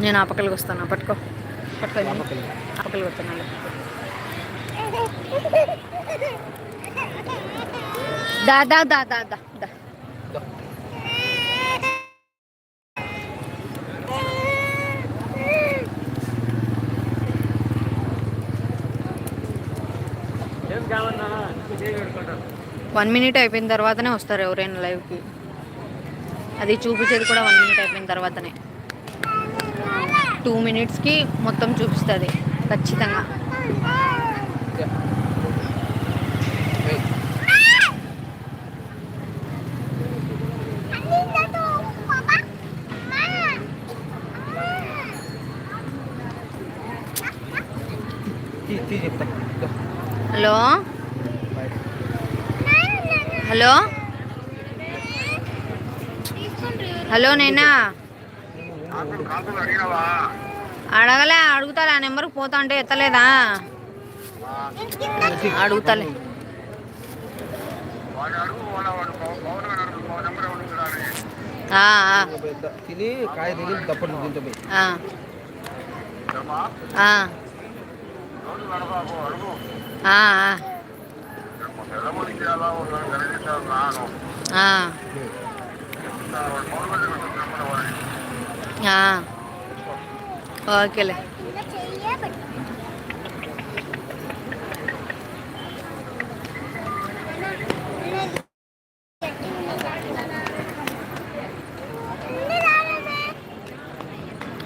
నేను ఆ పక్కలకి వస్తాను. పట్టుకో. పట్టుకో ఇది. పక్కకి. ఆ పక్కలకి వస్తున్నాను దా దా దా దా దా. దా. వన్ మినిట్ అయిపోయిన తర్వాతనే వస్తారు ఎవరైనా లైవ్కి. అది చూపించేది కూడా వన్ మినిట్ అయిపోయిన తర్వాతనే. టూ మినిట్స్కి మొత్తం చూపిస్తుంది ఖచ్చితంగా. హలో? హలో? హలో నేనా? అడగలే అడుగుతాలే ఆ నెంబర్కి పోతా అంటే ఎత్తలేదా? అడుగుతాలే. ఆ, ఆ, తిని కాయ తిని దప్పటి దీంతో పోయి ఆ. ఆ. ఆ, ఆ. ఆ. ఆ. ఓకేలే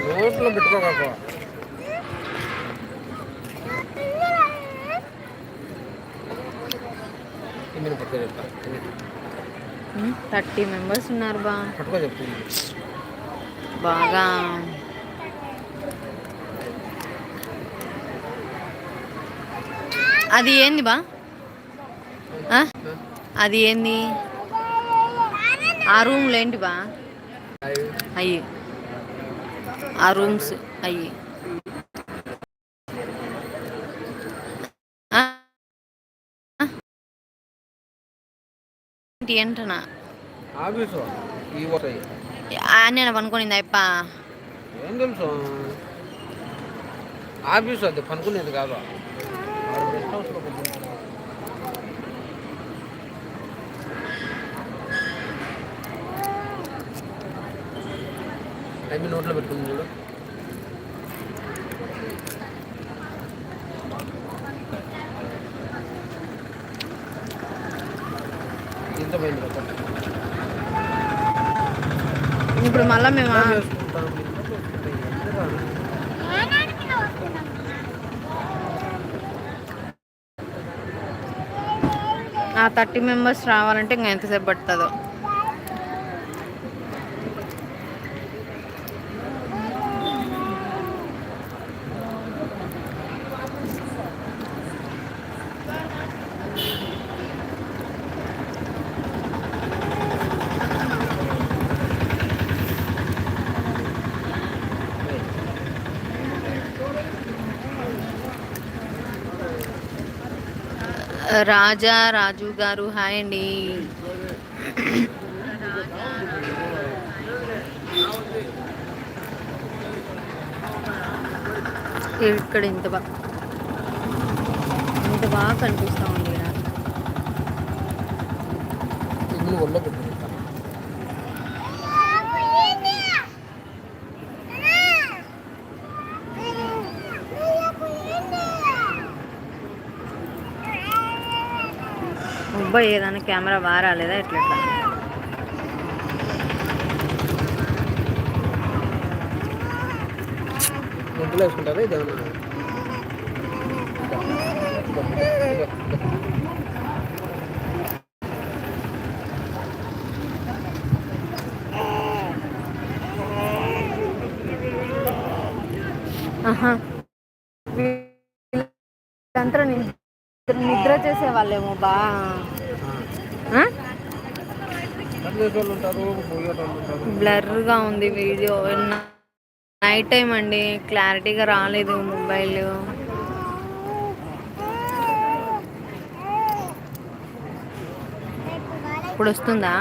నోట్లో పెట్టుకోక నేను పట్టుకో చెప్తా థర్టీ మెంబర్స్ ఉన్నారు బా. బాగా. అది ఏంది బా? ఆ? అది ఏంది? ఆ రూమ్లు ఏంటి బా? అయ్యి. ఆ రూమ్స్ అయ్యి. ఏంటి వస్తాయి నేను పనుకోనింది అప్ప ఏం తెలుసు? ఆఫీసు అది పనుకునేది కాదు. అవి నోట్లో పెట్టుకుంది చూడు ఇంత పోయింది కదా ఇప్పుడు మళ్ళీ మేము ఆ- థర్టీ మెంబర్స్ రావాలంటే ఇంకా ఎంతసేపు పడుతుందో. రాజా రాజు గారు హాయ్ అండి ఇక్కడ ఇంత బాగా ఇంత బాగా కనిపిస్తా ఉంది ఈడ. అబ్బాయి ఏదైనా కెమెరా బాగా రాలేదా ఎట్లా. ఆహా. వీళ్ళంతా నిద్ర నిద్ర చేసే వాళ్ళేమో బా. బ్లర్గా ఉంది వీడియో. నైట్ టైం అండి క్లారిటీగా రాలేదు మొబైల్. ఇప్పుడు వస్తుందా?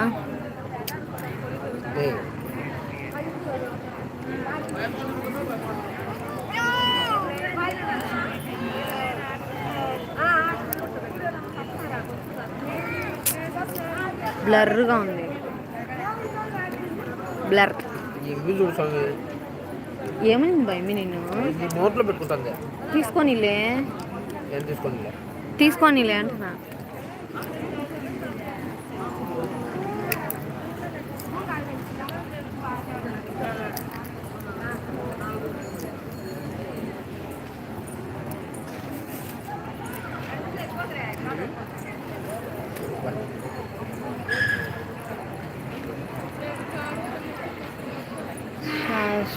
బ్లర్గా ఉంది. బ్లర్. ఏమైంది భయమి నిన్ను? ఇది నోట్లో పెట్టుకుంటుంది. తీసుకోనిలే. తీసుకోండి తీసుకోనిలే అంటున్నా.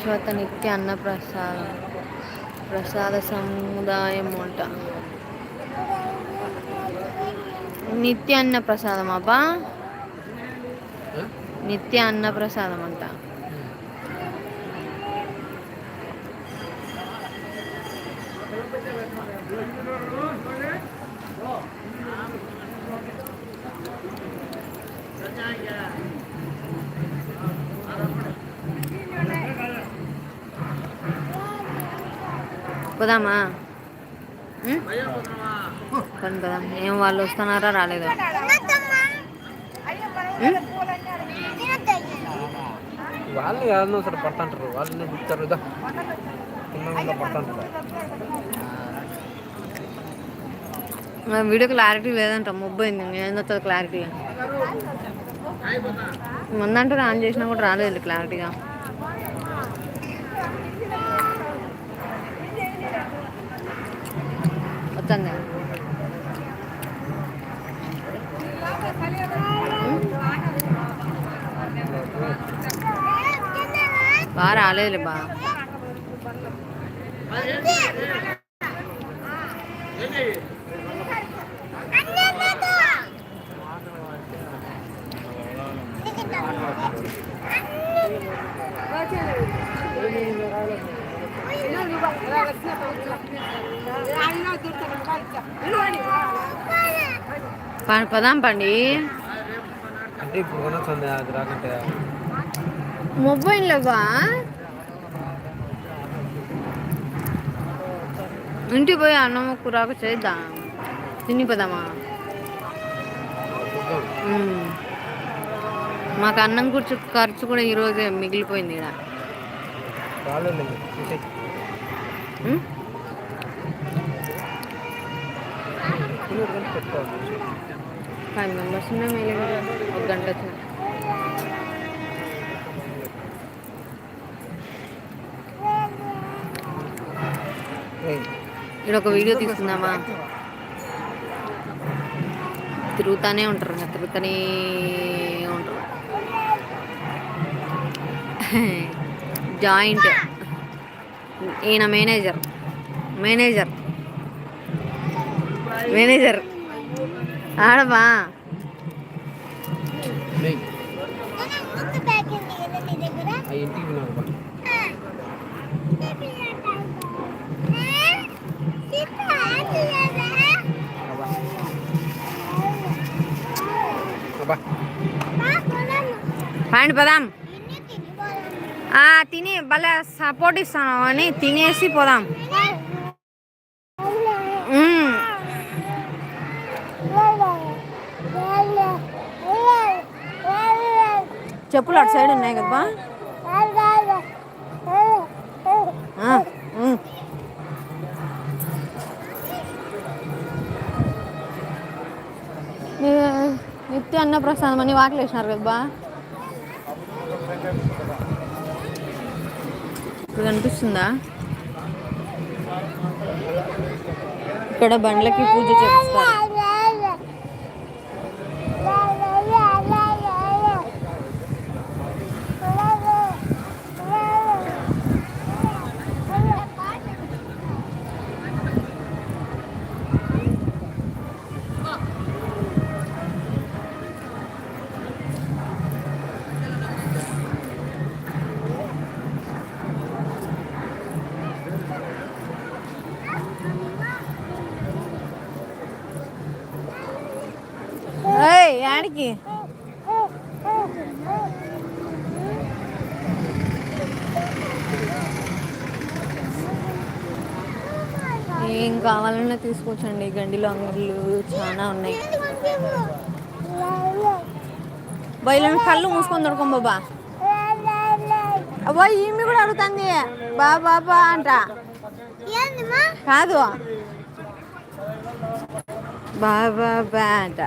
శాశ్వత నిత్య అన్న ప్రసాదం ప్రసాద సముదాయం అంట. నిత్య అన్న ప్రసాదం అబ్బా? నిత్య అన్న ప్రసాదం అంట పోదామా? పని పోదాం ఏం వాళ్ళు వస్తున్నారా రాలేదా? వాళ్ళు ఏదన్నా సరే పట్టంటారు వాళ్ళని చెప్తారు వీడియో క్లారిటీ లేదంట మొబ్బైంది. ఏం వస్తుంది క్లారిటీ ముందంటే ఆన్ చేసినా కూడా రాలేదు క్లారిటీగా. వస్తుంది బాగా రాలేదులే బా ప- పదాం పండి. అంటే ఇప్పుడు కొనొచ్చింది అది రాకంటే. మొబైల్ లేవా ఇంటికి పోయి అన్నం కూరాక చేద్దాం. తిని పోదామా. మాకు అన్నం ఖర్చు ఖర్చు కూడా ఈరోజే మిగిలిపోయింది ఇక్కడ రాలేదు చూసే ఉమ్? పెట్టుకోవాలి ఫైవ్ మెంబర్స్ ఉన్నాయి మేలే ఒక గంట వచ్చిన ఇక్కడ ఒక వీడియో తీసుకుందామా? తిరుగుతూనే ఉంటారు ఇంకా ఉంటారు. జాయింట్. ఈయన మేనేజర్. మేనేజర్. మేనేజర్. ఆడబా. పాండి పదాం. తిని భలే సపోర్ట్ ఇస్తాను అని తినేసి పోదాం. చెప్పులు అటు సైడ్ ఉన్నాయి కదా నిత్య అన్న ప్రసాదం అని వాటిలో వేసినారు కదా ఇప్పుడు కనిపిస్తుందా? ఇక్కడ బండ్లకి పూజ చేస్తారు Ноги. ఏం కావాలన్నా తీసుకోవచ్చండి గండిలో అంగళ్ళు చాలా ఉన్నాయి. బయలు కళ్ళు మూసుకొని దొరకం బాబా. అబ్బా ఈమె కూడా అడుగుతుంది. బా బాబా అంట. కాదు. బాబా బా అంట.